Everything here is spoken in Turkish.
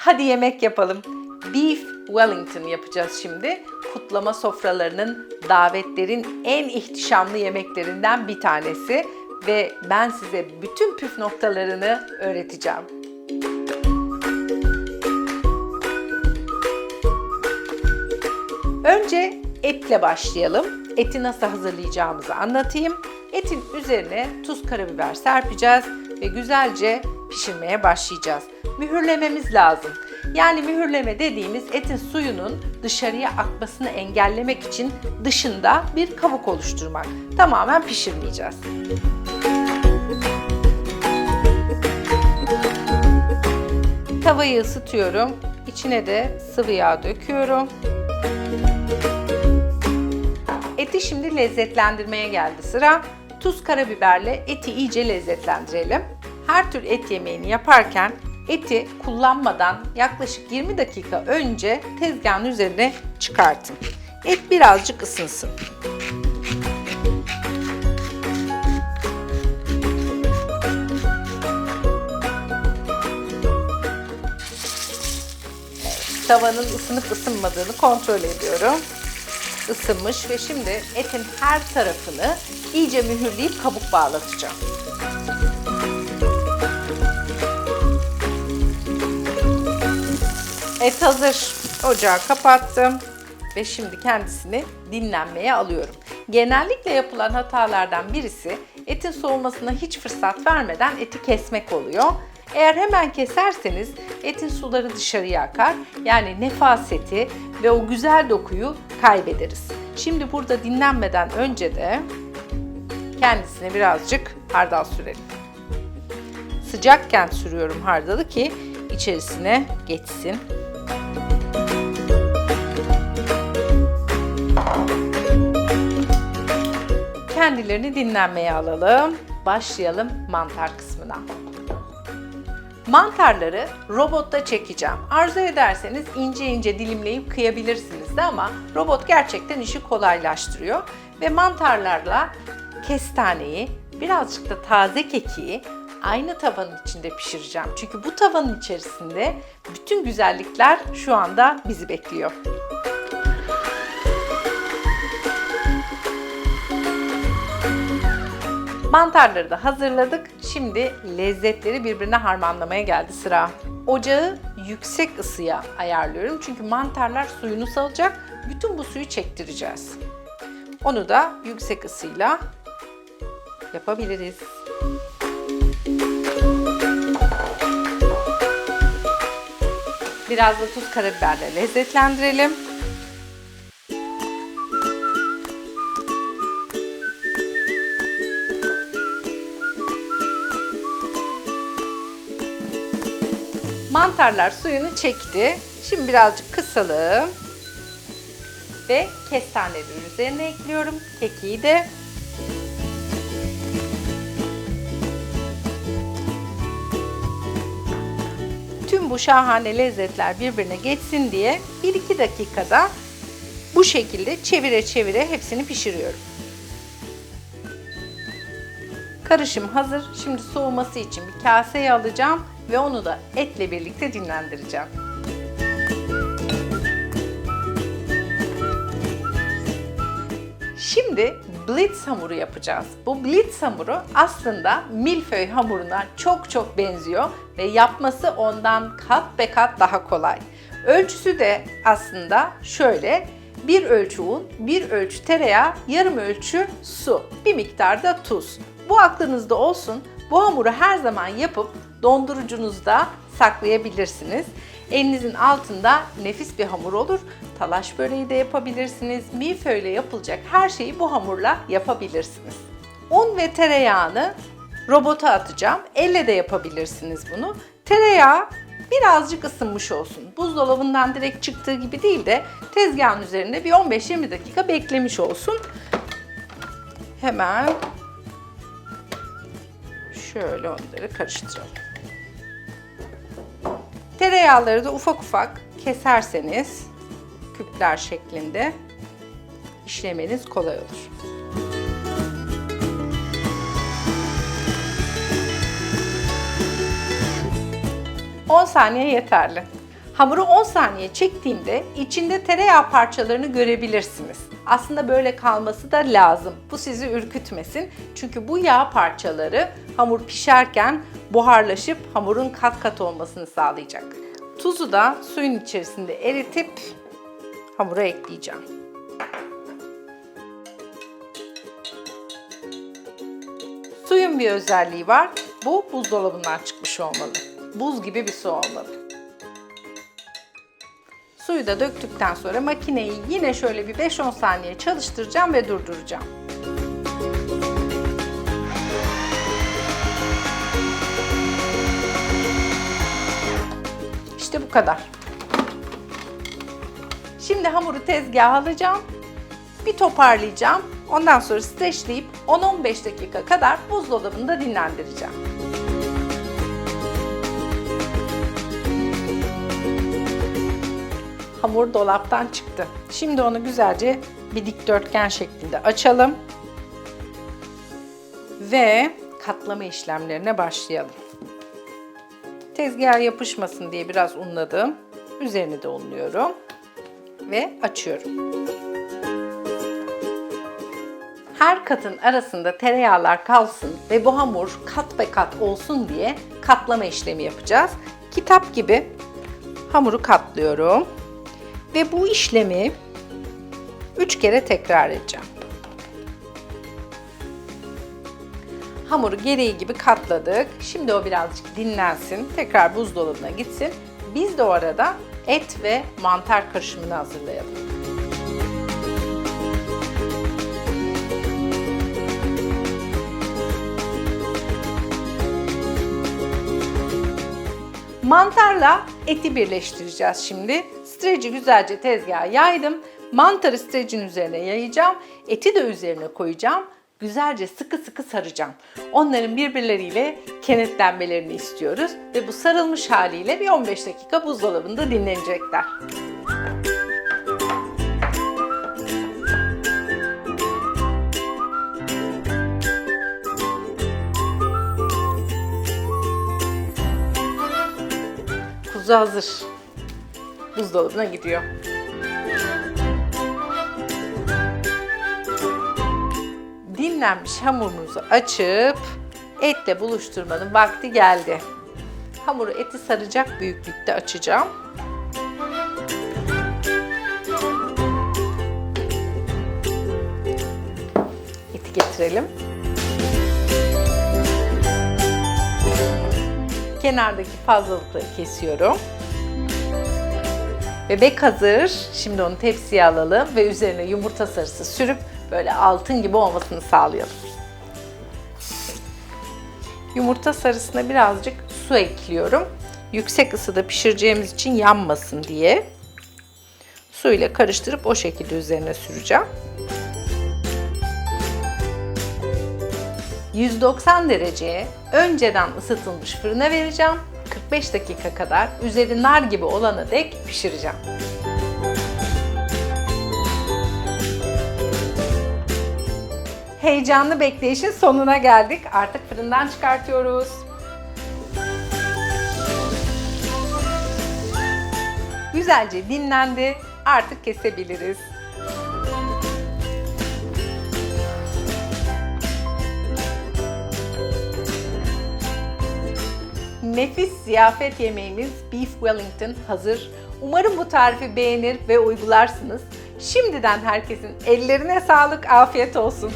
Hadi yemek yapalım. Beef Wellington yapacağız şimdi. Kutlama sofralarının, davetlerin en ihtişamlı yemeklerinden bir tanesi ve ben size bütün püf noktalarını öğreteceğim. Önce etle başlayalım. Eti nasıl hazırlayacağımızı anlatayım. Etin üzerine tuz, karabiber serpeceğiz ve güzelce pişirmeye başlayacağız. Mühürlememiz lazım. Yani mühürleme dediğimiz etin suyunun dışarıya akmasını engellemek için dışında bir kabuk oluşturmak. Tamamen pişirmeyeceğiz. Tavayı ısıtıyorum. İçine de sıvı yağ döküyorum. Eti şimdi lezzetlendirmeye geldi sıra. Tuz, karabiberle eti iyice lezzetlendirelim. Her tür et yemeğini yaparken eti kullanmadan yaklaşık 20 dakika önce tezgahın üzerine çıkartın. Et birazcık ısınsın. Tavanın ısınıp ısınmadığını kontrol ediyorum ısınmış ve şimdi etin her tarafını iyice mühürleyip kabuk bağlatacağım. Et hazır. Ocağı kapattım ve şimdi kendisini dinlenmeye alıyorum. Genellikle yapılan hatalardan birisi etin soğumasına hiç fırsat vermeden eti kesmek oluyor. Eğer hemen keserseniz etin suları dışarıya akar. Yani nefaseti ve o güzel dokuyu kaybederiz. Şimdi burada dinlenmeden önce de kendisine birazcık hardal sürelim. Sıcakken sürüyorum hardalı ki içerisine geçsin. Kendilerini dinlenmeye alalım. Başlayalım mantar kısmına. Mantarları robotta çekeceğim. Arzu ederseniz ince ince dilimleyip kıyabilirsiniz de ama robot gerçekten işi kolaylaştırıyor. Ve mantarlarla kestaneyi, birazcık da taze kekiği aynı tavanın içinde pişireceğim. Çünkü bu tavanın içerisinde bütün güzellikler şu anda bizi bekliyor. Mantarları da hazırladık. Şimdi lezzetleri birbirine harmanlamaya geldi sıra. Ocağı yüksek ısıya ayarlıyorum. Çünkü mantarlar suyunu salacak. Bütün bu suyu çektireceğiz. Onu da yüksek ısıyla yapabiliriz. Biraz da tuz karabiberle lezzetlendirelim. Mantarlar suyunu çekti. Şimdi birazcık kısalım. Ve kestaneleri üzerine ekliyorum. Kekiği de. Tüm bu şahane lezzetler birbirine geçsin diye 1-2 dakikada bu şekilde çevire çevire hepsini pişiriyorum. Karışım hazır. Şimdi soğuması için bir kaseye alacağım ve onu da etle birlikte dinlendireceğim. Şimdi blitz hamuru yapacağız. Bu blitz hamuru aslında milföy hamuruna çok çok benziyor ve yapması ondan kat be kat daha kolay. Ölçüsü de aslında şöyle bir ölçü un, bir ölçü tereyağı, yarım ölçü su, bir miktar da tuz. Bu aklınızda olsun. Bu hamuru her zaman yapıp dondurucunuzda saklayabilirsiniz. Elinizin altında nefis bir hamur olur. Talaş böreği de yapabilirsiniz. Milföyle yapılacak her şeyi bu hamurla yapabilirsiniz. Un ve tereyağını robota atacağım. Elle de yapabilirsiniz bunu. Tereyağı birazcık ısınmış olsun. Buzdolabından direkt çıktığı gibi değil de tezgahın üzerinde bir 15-20 dakika beklemiş olsun. Hemen şöyle onları karıştıralım. Tereyağları da ufak ufak keserseniz küpler şeklinde işlemeniz kolay olur. 10 saniye yeterli. Hamuru 10 saniye çektiğimde içinde tereyağı parçalarını görebilirsiniz. Aslında böyle kalması da lazım. Bu sizi ürkütmesin. Çünkü bu yağ parçaları hamur pişerken buharlaşıp hamurun kat kat olmasını sağlayacak. Tuzu da suyun içerisinde eritip hamura ekleyeceğim. Suyun bir özelliği var. Bu buzdolabından çıkmış olmalı. Buz gibi bir su olmalı. Suyu da döktükten sonra makineyi yine şöyle bir 5-10 saniye çalıştıracağım ve durduracağım. İşte bu kadar. Şimdi hamuru tezgaha alacağım. Bir toparlayacağım. Ondan sonra streçleyip 10-15 dakika kadar buzdolabında dinlendireceğim. Hamur dolaptan çıktı. Şimdi onu güzelce bir dikdörtgen şeklinde açalım. Ve katlama işlemlerine başlayalım. Tezgaha yapışmasın diye biraz unladım. Üzerini de unluyorum. Ve açıyorum. Her katın arasında tereyağlar kalsın ve bu hamur kat be kat olsun diye katlama işlemi yapacağız. Kitap gibi hamuru katlıyorum. Ve bu işlemi 3 kere tekrar edeceğim. Hamuru gereği gibi katladık. Şimdi o birazcık dinlensin. Tekrar buzdolabına gitsin. Biz de o arada et ve mantar karışımını hazırlayalım. Mantarla eti birleştireceğiz şimdi. Streci güzelce tezgaha yaydım. Mantarı strecin üzerine yayacağım. Eti de üzerine koyacağım. Güzelce sıkı sıkı saracağım. Onların birbirleriyle kenetlenmelerini istiyoruz. Ve bu sarılmış haliyle bir 15 dakika buzdolabında dinlenecekler. Kuzu hazır. Buzdolabına gidiyor. Dinlenmiş hamurumuzu açıp etle buluşturmanın vakti geldi. Hamuru eti saracak büyüklükte açacağım. Eti getirelim. Kenardaki fazlalıkları kesiyorum. Bebek hazır. Şimdi onu tepsiye alalım ve üzerine yumurta sarısı sürüp böyle altın gibi olmasını sağlayalım. Yumurta sarısına birazcık su ekliyorum. Yüksek ısıda pişireceğimiz için yanmasın diye. Su ile karıştırıp o şekilde üzerine süreceğim. 190 dereceye önceden ısıtılmış fırına vereceğim. 45 dakika kadar üzeri nar gibi olana dek pişireceğim. Heyecanlı bekleyişin sonuna geldik. Artık fırından çıkartıyoruz. Güzelce dinlendi. Artık kesebiliriz. Nefis ziyafet yemeğimiz Beef Wellington hazır. Umarım bu tarifi beğenir ve uygularsınız. Şimdiden herkesin ellerine sağlık, afiyet olsun.